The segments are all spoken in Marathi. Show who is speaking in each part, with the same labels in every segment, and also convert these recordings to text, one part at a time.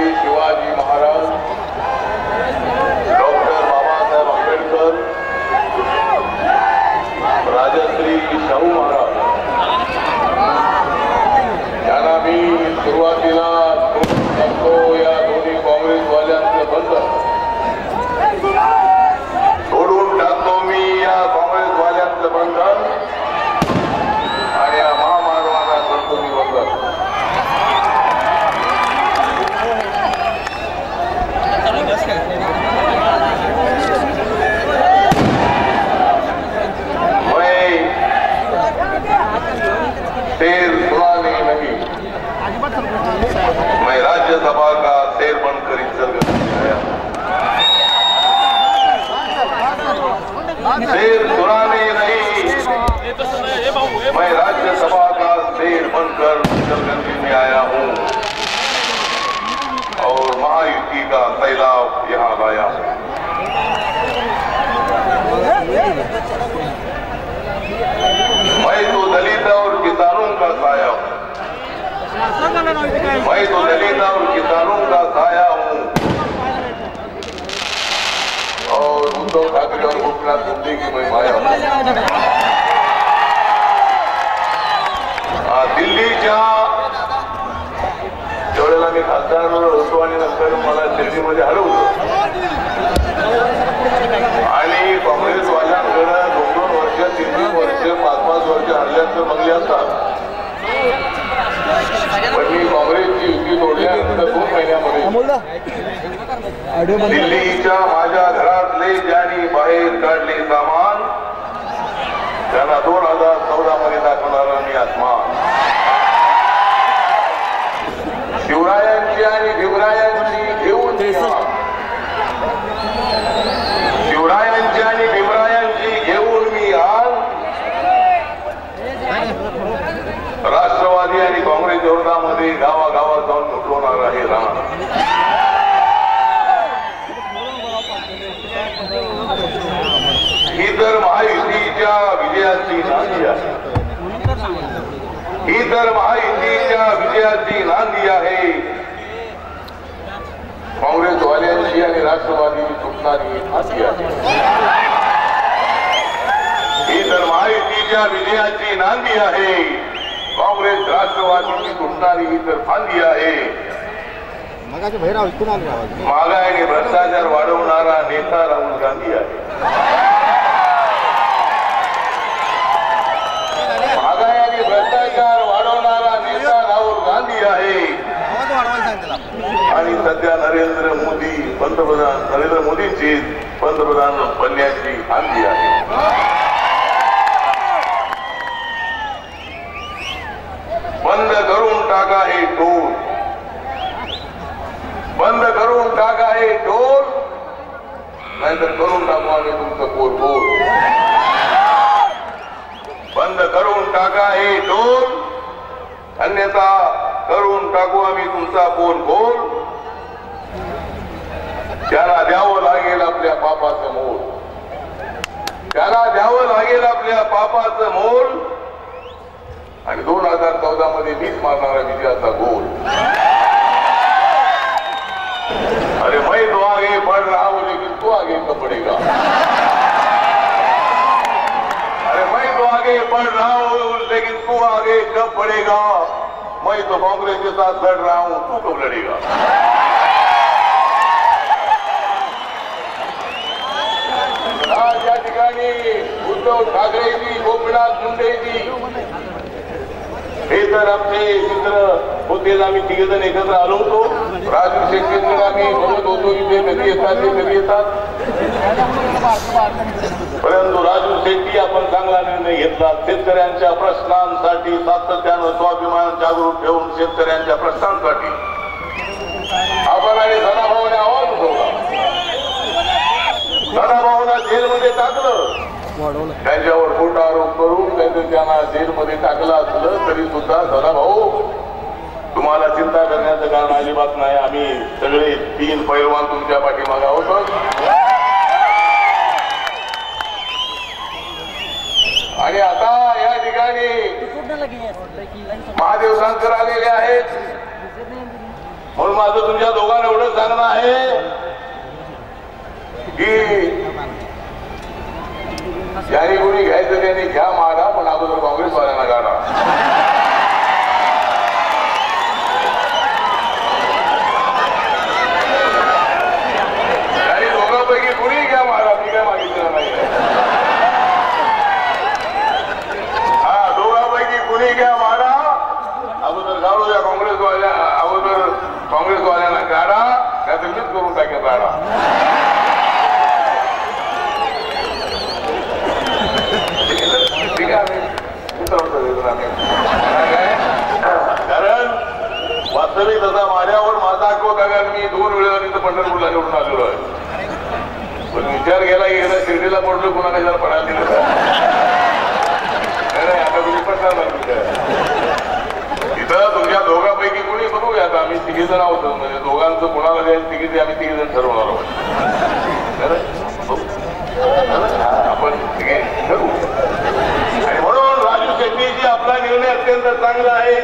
Speaker 1: العربي في शेर सुनाने नहीं। मैं राज्यसभा का शेर बनकर जलगंजी में आया हूँ। और महायुति का सैलाब यहाँ लाया हूँ। मैं तो दलित और किसानों का साया मैं तो दलित और किसानों का साया ठाकरे और गोपीनाथ माया दिल्लीच्या त्यावेळेला मी खासदार होतो आणि नंतर मला दिल्लीमध्ये हरवलं आणि काँग्रेसवाल्यांकडे दोन दोन वर्ष तीन तीन वर्ष पाच पाच वर्ष हरल्याचं बंगले असतात पण मी काँग्रेसची युती तोडल्यानंतर दोन महिन्यामध्ये दिल्लीच्या माझ्या घरातले ज्यांनी बाहेर काढले सामान. त्यांना दोन हजार चौदा मध्ये दाखवणारा मी आत्मान शिवरायांची आणि भीमरायांची घेऊन. शिवरायांची आणि भीमरायांची घेऊन मी आज राष्ट्रवादी आणि काँग्रेस विरोधामध्ये गावागावात जाऊन लुटवणार आहे राम. तर महायुतीच्या विजयाची नांदी आहे. ही तर महायुतीच्या विजयाची नांदी आहे. काँग्रेसवाल्यांची आणि राष्ट्रवादीची तुटणारी फाशी आहे. ही तर महायुतीच्या विजयाची नांदी आहे. काँग्रेस राष्ट्रवादीची तुटणारी ही तर फांदी आहे. महागाई आणि भ्रष्टाचार वाढवणारा नेता राहुल गांधी आहे महागाई आणि भ्रष्टाचार वाढवणारा नेता राहुल गांधी आहे
Speaker 2: आवाज वाढवायला सांग त्याला
Speaker 1: आणि सध्या नरेंद्र मोदी पंतप्रधान नरेंद्र मोदींची पंतप्रधान बनण्याची आंधी आहे. बंद करून टाका हे टोल. बंद करून टाका हे टोल. नाहीतर करून टाकू आम्ही तुमचं पोर बोल बंद करून टाका हे टोल. अन्यथा करून टाकू आम्ही तुमचा पोल बोल त्याला द्यावं लागेल आपल्या पापाचं मोल. त्याला द्यावं लागेल आपल्या पापाचं मोल. आणि दोन हजार चौदा मध्ये मीच मारणारा विजयाचा गोल. अरे मैं तो आगे बढ़ रहा हूं लेकिन तू आगे कब बढ़ेगा. अरे मैं तो आगे बढ़ रहा हूं लेकिन तू आगे कब बढ़ेगा. मैं तो कांग्रेस के साथ लड़ रहा हूं तू कब लड़ेगा. ठिकाणी उद्धव ठाकरेजी गोपीनाथ मुंडेजी. हे तर आमचे मित्र होते आम्ही तिघे जण एकत्र आलो होतो. राजू शेट्टींकडे आम्ही बघत होतो की ते कधी येतात ते कधी येतात. परंतु राजू शेट्टी आपण चांगला निर्णय घेतला. शेतकऱ्यांच्या प्रश्नांसाठी सातत्यानं स्वाभिमान जागृत ठेवून शेतकऱ्यांच्या प्रश्नांसाठी. आपण आणि सदाभाऊला जेलमध्ये टाकलं. त्यांच्यावर खोटा आरोप करून त्यांचं त्यांना जेलमध्ये टाकलं असलं तरी सुद्धा सदा भाऊ तुम्हाला चिंता करण्याचं कारण अजिबात नाही. आम्ही सगळे तीन पैलवान तुमच्या पाठीमागे आहोत आणि आता या ठिकाणी महादेव जानकर आलेले आहेत म्हणून माझं तुमच्या दोघांना सांगणं आहे की ज्याने कोणी घ्यायचं त्याने घ्या मारा पण अगोदर काँग्रेसवाल्यांना गाडा आणि दोघांपैकी कुणी घ्या मारा मी काय मागितलं नाही हा दोघांपैकी कुणी घ्या मारा अगोदर गाडू द्या काँग्रेसवाल्या अगोदर काँग्रेसवाल्यांना गाडा त्याचं मीच करून टाकेल गाडा ठीक आहे आम्ही उतरवतो देतो आम्ही. काय? कारण वास्तविक तसा माझ्यावर माझा हक्क कारण मी दोन वेळा इथं पंढरपूरला निवडून आलेलो आहे पण विचार केला की एकदा शिर्डीला पडलो कुणा कशाला पडायला दिलं का? नाही नाही, आता तुम्ही पडणार नाही तिथं. इथं तुमच्या दोघांपैकी कोणी बघूया आता आम्ही तिघे जण आहोत म्हणजे दोघांचं कोणाला द्यायचं तिघे ते आम्ही तिघे जण ठरवणार आहोत खरं? बघू. खरं? हा, आपण तिघे ठरवू आणि म्हणून राजू शेट्टीजी आपला निर्णय अत्यंत चांगला आहे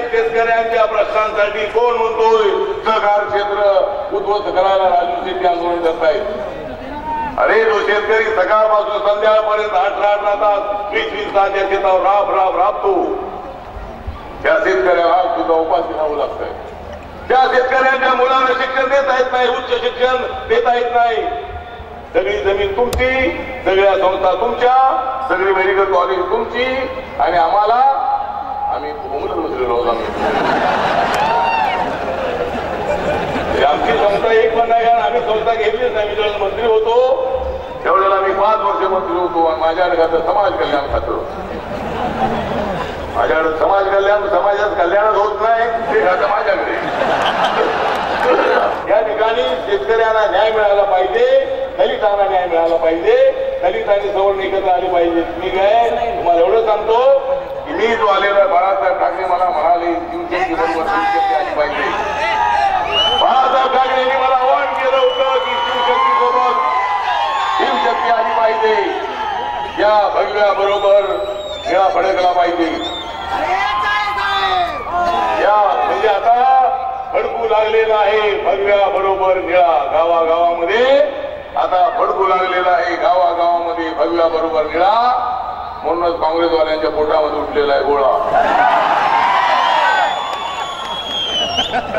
Speaker 1: शेतकऱ्यांच्या प्रश्नांसाठी कोण म्हणतोय? सहकार क्षेत्र उद्ध्वस्त करायला राजू शेट्टी आंदोलन करतायत अरे जो शेतकरी सकाळपासून संध्याकाळपर्यंत अठरा अठरा तास वीस वीस तास या शेतावर राब राब राबतो. त्या शेतकऱ्याला सुद्धा उपाशी राहावं लागतंय. त्या शेतकऱ्यांच्या मुलांना शिक्षण देता येत नाही उच्च शिक्षण देता येत नाही. सगळी जमीन तुमची सगळ्या संस्था तुमच्या सगळी मेडिकल कॉलेज तुमची आणि आम्हाला आम्ही भूमीत बसलेलो आम्ही. आमची संस्था एक पण नाही कारण आम्ही संस्था घेतलीच नाही. मी जेव्हा मंत्री होतो त्यावेळेला आम्ही पाच वर्ष मंत्री होतो आणि माझ्याकडे खातं समाज कल्याण खातं. होतं. माझ्याकडे समाज कल्याण समाजात कल्याण होत नाही ते खातं माझ्याकडे. या ठिकाणी शेतकऱ्यांना न्याय मिळाला पाहिजे दलितांना न्याय मिळाला पाहिजे दलित आणि सवर्ण एकत्र आले पाहिजे. मी काय? तुम्हाला एवढं सांगतो मी जो आलेला बाळासाहेब ठाकरे मला म्हणाले शिवशक्ती बरोबर शिवशक्ती आली पाहिजे. बाळासाहेब ठाकरेंनी मला आवाहन केलं होतं की शिवशक्ती सोबत शिवशक्ती आली पाहिजे. या भगव्या बरोबर निळा फडकला पाहिजे. या म्हणजे आता फडकू लागलेला आहे भगव्या बरोबर निळा गावागावामध्ये. आता फडकू लागलेला आहे गावागावामध्ये भगव्या बरोबर निळा म्हणूनच काँग्रेसवाल्यांच्या पोटामध्ये उठलेला आहे गोळा.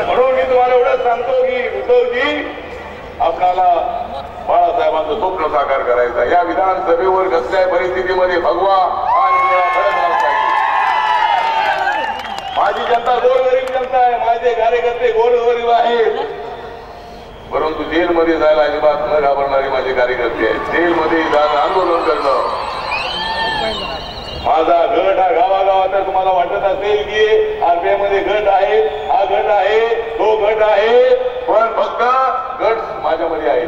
Speaker 1: म्हणून मी तुम्हाला एवढंच सांगतो की उद्धवजी आपल्याला बाळासाहेबांचं स्वप्न साकार करायचं या विधानसभेवर कसल्या परिस्थितीमध्ये भगवा माझी जनता गोरगरीब जनता आहे माझे कार्यकर्ते गोरगरीब आहेत. परंतु जेलमध्ये जायला अजिबात न घाबरणारे माझे कार्यकर्ते आहेत. जेलमध्ये जाणं आंदोलन करणं माझा गट हा गावागावात आहे. तुम्हाला वाटत असेल की आरबीआयमध्ये गट आहे हा गट आहे तो गट आहे पण फक्त गट माझ्यामध्ये आहे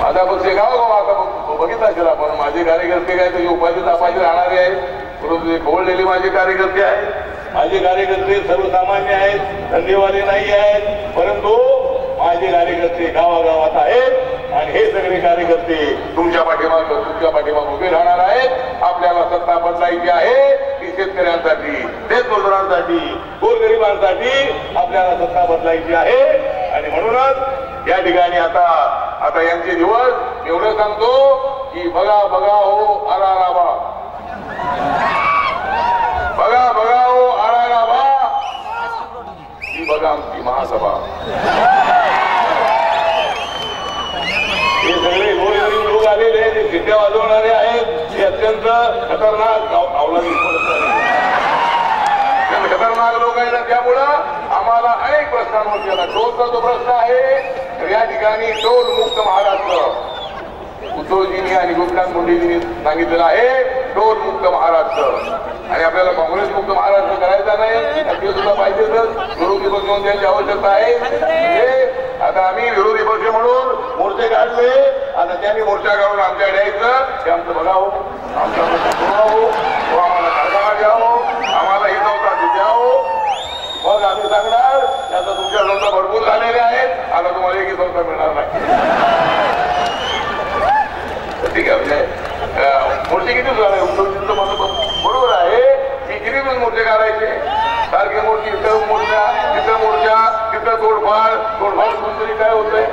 Speaker 1: माझा पक्ष गावागाव आता बघ- बघितला असेल आपण माझे कार्यकर्ते काय तुझी उपाधी तापायचे राहणारे आहेत परंतु ते खवळलेले माझे कार्यकर्ते आहेत माझे कार्यकर्ते सर्वसामान्य आहेत धंदेवाले नाही आहेत परंतु माझे कार्यकर्ते गावागावात आहेत आणि हे सगळे कार्यकर्ते तुमच्या पाठीमाग तुमच्या पाठीमाग उभे राहणार आहेत. आपल्याला सत्ता बदलायची आहे. ती शेतकऱ्यांसाठी शेतमजुरांसाठी गोरगरिबांसाठी आपल्याला सत्ता बदलायची आहे. आणि म्हणूनच या ठिकाणी आता आता यांचे दिवस एवढं सांगतो की बघा बघा हो आला राबा बघा बघा हो आला राबा ही बघा आमची महासभा. आलेले आहेत हे वाजवणारे आहेत हे अत्यंत खतरनाक गाव- खतरनाक लोक आहेत त्यामुळं आम्हाला अनेक प्रश्नांवर आता टोलचा जो प्रश्न आहे तर या ठिकाणी टोल मुक्त महाराष्ट्र उद्धवजींनी आणि गोपीनाथ मुंडेजींनी सांगितलेलं आहे टोल मुक्त महाराष्ट्र. आणि आपल्याला काँग्रेस मुक्त महाराष्ट्र करायचा नाही सुद्धा सुद्धा तर विरोधी पक्ष म्हणून त्यांची आवश्यकता आहे. म्हणजे आता आम्ही विरोधी पक्ष म्हणून मोर्चे काढले आता त्यांनी मोर्चा काढून आमच्याकडे द्यायचं हे आमचं बघावं. आमचा प्रश्न सोडवावं तो हो, आम्हाला कारखाना द्यावं. आम्हाला ही संस्था द्यावं. मग आम्ही सांगणार की तुमच्या संस्था भरपूर झालेल्या आहेत. आता तुम्हाला एकही संस्था मिळणार नाही. ठीक आहे म्हणजे मोर्चे किती झाले? उद्धवजींचं म्हणणं बरोबर आहे. की किती दिवस मोर्चे काढायचे. सारखे मोर्चे इथं मोर्चा तिथं मोर्चा होतंय?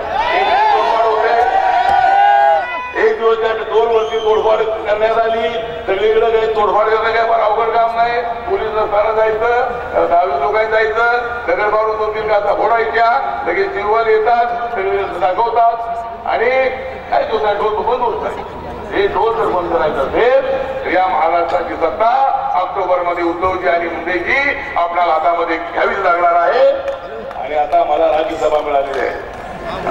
Speaker 1: दोन तोडफाड करण्यात आली. सगळीकडे काही तोडफाड करणं काही फार अवघड काम नाही. पोलीस रस्त्याला जायचं. दहावीस लोकांनी जायचं. दगड मारून दोन तीन गाथा फोडायच्या लगेच सिल्वर येतात. सगळे दाखवतात आणि काय तो ढोल बंद होत नाही हे ढोल जर बंद करायचं असेल या महाराष्ट्राची सत्ता ऑक्टोबरमध्ये उद्धवजी आणि मुंडेजी आपल्याला हातामध्ये घ्यावीच लागणार आहे आणि आता मला राज्यसभा मिळालेली आहे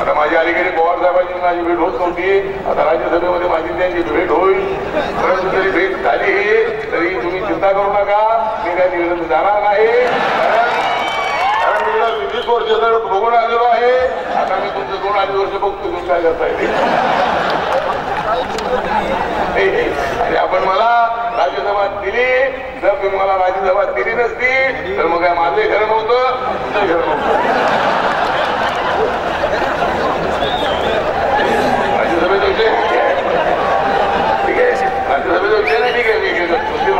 Speaker 1: आता माझी अलीकडे पवार साहेबांची माझी भेट होत नव्हती. आता राज्यसभेमध्ये माझी त्यांची भेट होईल. परंतु जरी भेट झाली तरी तुम्ही चिंता करू नका. मी काही निवेदन जाणार नाही. कारण मी वीस वर्ष जर बघून आलेलो आहे. आता मी तुमचं दोन अडीच वर्ष बघतो तुम्ही काय करताय आणि आपण मला राज्यसभा दिली. जर तुम्ही मला राज्यसभा दिली नसती तर मग काय माझं घर नव्हतं तुमचं घर नव्हतं राज्यसभेचा विषय ठीक आहे राज्यसभेचा विषय नाही ठीक आहे मी काय सुट्टी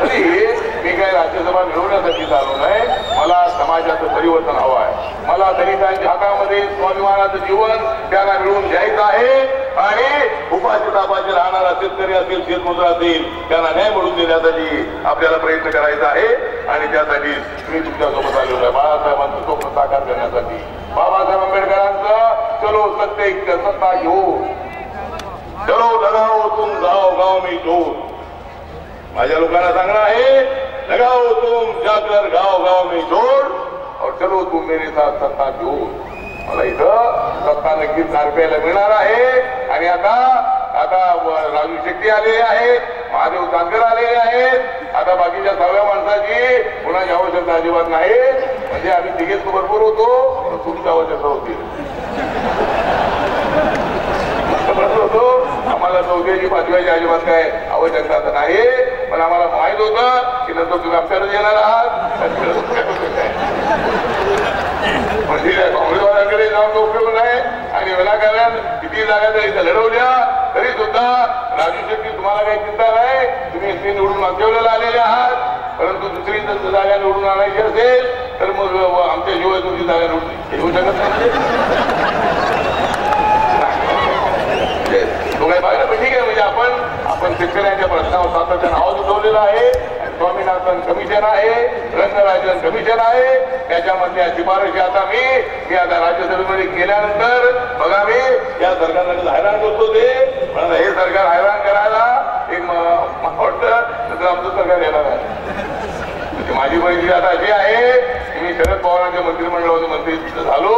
Speaker 1: मारायला मी काय राज्यसभा मिळवण्यासाठी चालू नाही. मला समाजाचं परिवर्तन हवं आहे. मला दलितांच्या हातामध्ये स्वाभिमानाचं जीवन त्यांना मिळवून द्यायचं आहे. आणि उपाशी राहणारा शेतकरी असेल शेतमजूर असेल त्यांना न्याय मिळवून देण्यासाठी आपल्याला प्रयत्न करायचा आहे. आणि त्यासाठी मी तुमच्यासोबत आलेलो आहे. बाळासाहेबांचं स्वप्न साकार करण्यासाठी. बाबासाहेब आंबेडकरांचं चलो सत्य सत्ता घेऊ चलो लगाओ तुम गाव गाव मी जोर माझ्या लोकांना सांगणं आहे लगाओ तुम जागर गाव गाव मी जोड और चलो तुम मेरे साथ सत्ता जोड मला इथं सत्ता नक्कीच नारपेला मिळणार आहे. आणि आता आता राजू शेट्टी आलेले आहेत महादेव जानकर आलेले आहेत. आता बाकीच्या सहाव्या माणसाची कुणाची आवश्यकता अजिबात नाही. म्हणजे आम्ही तिघेच भरपूर होतो तुमची आवश्यकता होती. होतो. आम्हाला चौथ्याची पाचव्याची अजिबात काय आवश्यकता तर नाही. पण आम्हाला माहीत होतं की नंतर तुम्ही आमच्याकडे येणार आहात. म्हणजे काँग्रेसवाल्याकडे काँग्रेसवाल्यांकडे जाऊन उपयोग नाही. आणि विनाकारण किती जागा जर इथं लढवल्या तरी सुद्धा राजू शेट्टी तुम्हाला काही चिंता नाही. तुम्ही इथे निवडून मागवलेला आलेले आहात. परंतु दुसरी जर जागा निवडून आणायची असेल तर मग आमच्या शिवाय तुमची जागा निवडून येऊ शकत नाही. तो काही म्हणजे ठीक आहे म्हणजे आपण शेतकऱ्यांच्या प्रश्नावर सातत्यानं आवाज उठवलेला आहे. आणि स्वामीनाथन कमिशन आहे. रंगराजन कमिशन आहे. त्याच्यामधल्या शिफारशी आता मी मी आता राज्यसभेमध्ये गेल्यानंतर बघा मी या सरकारला हैराण करतो ते. पण हे सरकार हैराण करायला एक वाटतं नंतर आमचं सरकार येणार आहे. म्हणजे माझी परिस्थिती आता अशी आहे की मी शरद पवारांच्या मंत्रिमंडळामध्ये मंत्री झालो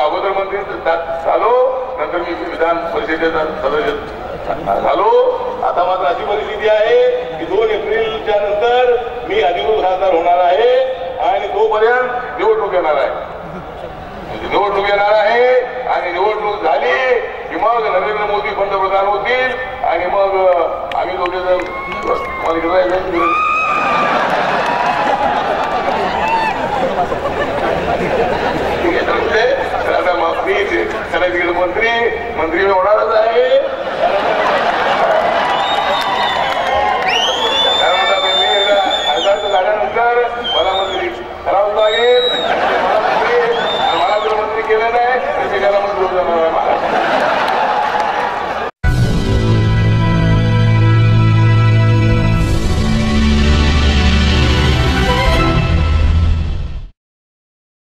Speaker 1: अगोदर मंत्री झालो नंतर मी विधान परिषदेचा सदस्य हॅलो? आता मात्र अशी परिस्थिती आहे की दोन एप्रिलच्या नंतर मी अधिकृत खासदार होणार आहे आणि तोपर्यंत निवडणूक येणार आहे. म्हणजे निवडणूक येणार आहे आणि निवडणूक झाली की मग नरेंद्र मोदी पंतप्रधान होतील आणि मग आम्ही दोघे जण मंत्री मंत्री होणारच आहे.